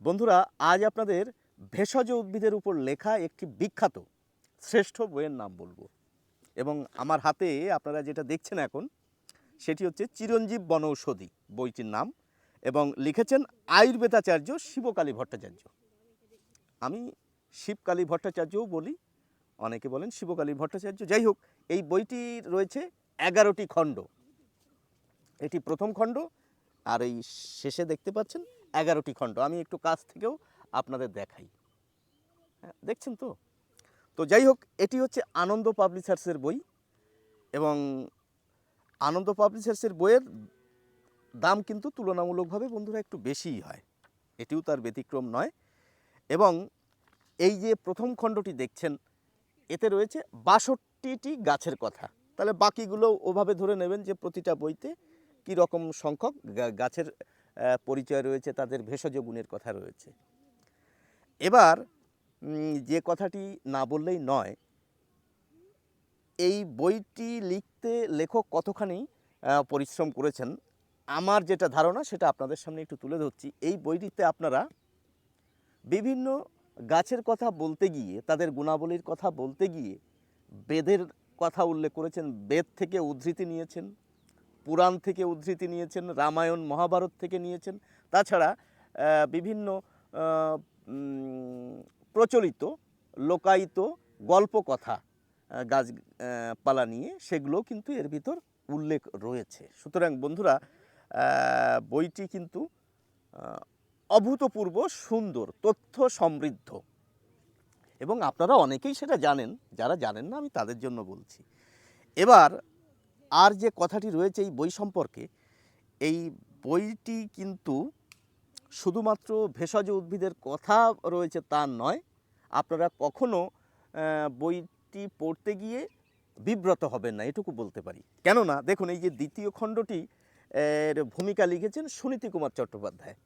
বন্ধুরা, আজ আপনাদের ভেষজ উদ্ভিদের উপর লেখা একটি বিখ্যাত, শ্রেষ্ঠ বইয়ের নাম বলব। এবং আমার হাতে আপনারা যেটা দেখছেন এখন, সেটি হচ্ছে চিরঞ্জীব বনৌষধি বইটির নাম এবং লিখেছেন আয়ুর্বেদাচার্য শিবকালী ভট্টাচার্য। আমি শিবকালী ভট্টাচার্যও বলি, অনেকে বলেন শিবকালী ভট্টাচার্য। যাই হোক, এই বইটি রয়েছে এগারোটি খণ্ড। এটি প্রথম খণ্ড আর এই শেষে দেখতে পাচ্ছেন এগারোটি খণ্ড। আমি একটু কাছ থেকেও আপনাদের দেখাই। হ্যাঁ, দেখছেন তো? তো যাই হোক এটি হচ্ছে আনন্দ পাবলিশার্সের বই এবং আনন্দ পাবলিশার্সের বইয়ের দাম কিন্তু তুলনামূলকভাবে বন্ধুরা একটু বেশিই হয়। এটিও তার ব্যতিক্রম নয় এবং এই যে প্রথম খণ্ডটি দেখছেন এতে রয়েছে বাষট্টিটি গাছের কথা। তাহলে বাকিগুলো ওভাবে ধরে নেবেন যে প্রতিটা বইতে কী রকম সংখ্যক গাছের পরিচয় রয়েছে, তাদের ভেষজ গুণের কথা রয়েছে। এবার যে কথাটি না বললেই নয়, এই বইটি লিখতে লেখক কতখানি পরিশ্রম করেছেন, আমার যেটা ধারণা সেটা আপনাদের সামনে একটু তুলে ধরছি। এই বইটিতে আপনারা বিভিন্ন গাছের কথা বলতে গিয়ে, তাদের গুণাবলীর কথা বলতে গিয়ে, বেদের কথা উল্লেখ করেছেন, বেদ থেকে উদ্ধৃতি নিয়েছেন পুরাণ থেকে উদ্ধৃতি নিয়েছেন রামায়ণ মহাভারত থেকে নিয়েছেন। তাছাড়া বিভিন্ন প্রচলিত লোকায়িত গল্প কথা আহ, গাছ পালা নিয়ে সেগুলো কিন্তু এর ভিতর উল্লেখ রয়েছে। সুতরাং বন্ধুরা বইটি কিন্তু অভূতপূর্ব সুন্দর তথ্য সমৃদ্ধ। এবং আপনারা অনেকেই সেটা জানেন যারা জানেন না আমি তাদের জন্য বলছি। এবার আর যে কথাটি রয়েছে এই বই সম্পর্কে এই বইটি কিন্তু শুধুমাত্র ভেষজ উদ্ভিদের কথা রয়েছে তা নয় আপনারা কখনো বইটি পড়তে গিয়ে বিব্রত হবেন না এটুকু বলতে পারি। কেননা দেখুন এই যে দ্বিতীয় খণ্ডটি এর ভূমিকা লিখেছেন সুনীতি কুমার চট্টোপাধ্যায়।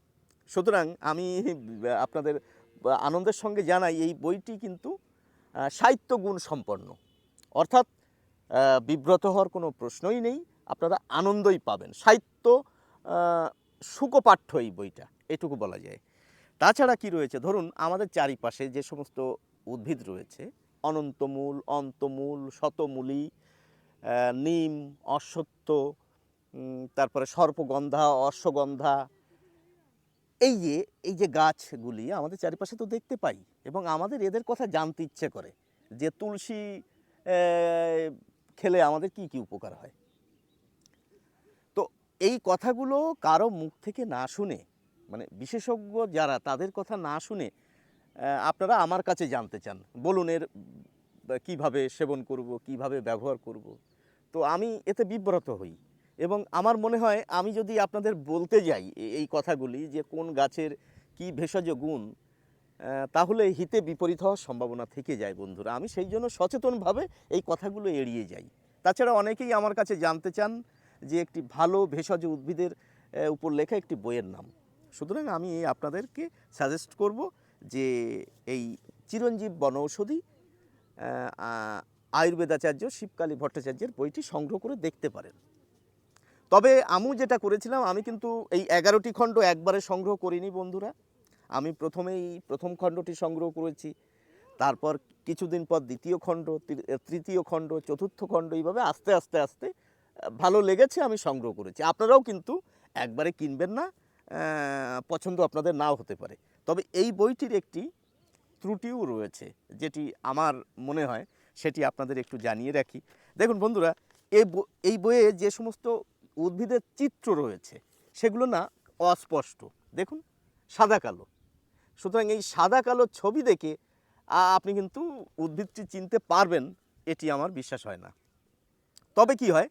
সুতরাং আমি আপনাদের আনন্দের সঙ্গে জানাই এই বইটি কিন্তু আহ, সাহিত্য গুণ সম্পন্ন। অর্থাৎ বিব্রত হওয়ার কোনো প্রশ্নই নেই। আপনারা আনন্দই পাবেন। সাহিত্য সুকোপাঠ্য এই বইটা, এটুকু বলা যায়। তাছাড়া কি রয়েছে? ধরুন, আমাদের চারিপাশে যে সমস্ত উদ্ভিদ রয়েছে, অনন্তমূল, অন্তমূল, শতমূলী নিম, অশ্বত্থ তারপরে সর্পগন্ধা, অশ্বগন্ধা, এই যে এই যে গাছগুলি আমাদের চারিপাশে তো দেখতে পাই এবং আমাদের এদের কথা জানতে ইচ্ছে করে। যে তুলসী খেলে আমাদের কি কি উপকার হয়? তো এই কথাগুলো কারও মুখ থেকে না শুনে মানে বিশেষজ্ঞ যারা তাদের কথা না শুনে আপনারা আমার কাছে জানতে চান। বলুন এর কীভাবে সেবন করব, কীভাবে ব্যবহার করব? তো আমি এতে বিব্রত হই এবং আমার মনে হয় আমি যদি আপনাদের বলতে যাই এই কথাগুলি যে কোন গাছের কি ভেষজ গুণ তাহলে হিতে বিপরীত হওয়ার সম্ভাবনা থেকে যায় বন্ধুরা। আমি সেই জন্য সচেতনভাবে এই কথাগুলো এড়িয়ে যাই। তাছাড়া অনেকেই আমার কাছে জানতে চান যে একটি ভালো ভেষজ উদ্ভিদের উপর লেখা একটি বইয়ের নাম। সুতরাং আমি আপনাদেরকে সাজেস্ট করব যে এই চিরঞ্জীব বনৌষধি আয়ুর্বেদাচার্য শিবকালী ভট্টাচার্যের বইটি সংগ্রহ করে দেখতে পারেন। তবে আমি যেটা করেছিলাম, আমি কিন্তু এই এগারোটি খণ্ড একবারে সংগ্রহ করিনি বন্ধুরা। আমি প্রথমেই প্রথম খণ্ডটি সংগ্রহ করেছি, তারপর কিছুদিন পর দ্বিতীয় খণ্ড তৃতীয় খণ্ড, চতুর্থ খণ্ড এইভাবে আস্তে আস্তে আস্তে ভালো লেগেছে আমি সংগ্রহ করেছি। আপনারাও কিন্তু একবারে কিনবেন না পছন্দ আপনাদের নাও হতে পারে। তবে এই বইটির একটি ত্রুটিও রয়েছে, যেটি আমার মনে হয় সেটি আপনাদের একটু জানিয়ে রাখি। দেখুন বন্ধুরা এই এই বইয়ে যে সমস্ত উদ্ভিদের চিত্র রয়েছে, সেগুলো না অস্পষ্ট। দেখুন, সাদা কালো। সুতরাং এই সাদা কালো ছবি দেখে আপনি কিন্তু উদ্ভিদটি চিনতে পারবেন, এটি আমার বিশ্বাস হয় না। তবে কি হয়,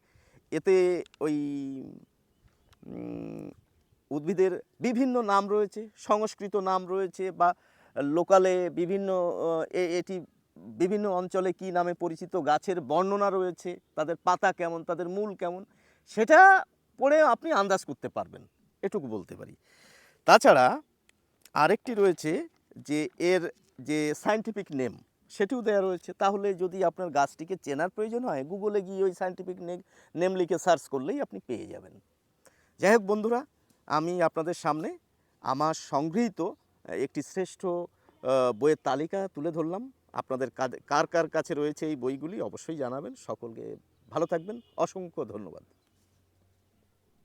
এতে ওই উদ্ভিদের বিভিন্ন নাম রয়েছে, সংস্কৃত নাম রয়েছে বা লোকালে বিভিন্ন এটি বিভিন্ন অঞ্চলে কি নামে পরিচিত, গাছের বর্ণনা রয়েছে, তাদের পাতা কেমন, তাদের মূল কেমন, সেটা পড়ে আপনি আন্দাজ করতে পারবেন, এটুকু বলতে পারি। তাছাড়া আরেকটি রয়েছে যে এর যে সায়েন্টিফিক নেম সেটিও দেওয়া রয়েছে। তাহলে যদি আপনার গাছটিকে চেনার প্রয়োজন হয় গুগলে গিয়ে ওই সায়েন্টিফিক নেম লিখে সার্চ করলেই আপনি পেয়ে যাবেন। যাই হোক বন্ধুরা, আমি আপনাদের সামনে আমার সংগৃহীত একটি শ্রেষ্ঠ বইয়ের তালিকা তুলে ধরলাম। আপনাদের কার কার কাছে রয়েছে এই বইগুলি অবশ্যই জানাবেন। সকলকে ভালো থাকবেন। অসংখ্য ধন্যবাদ।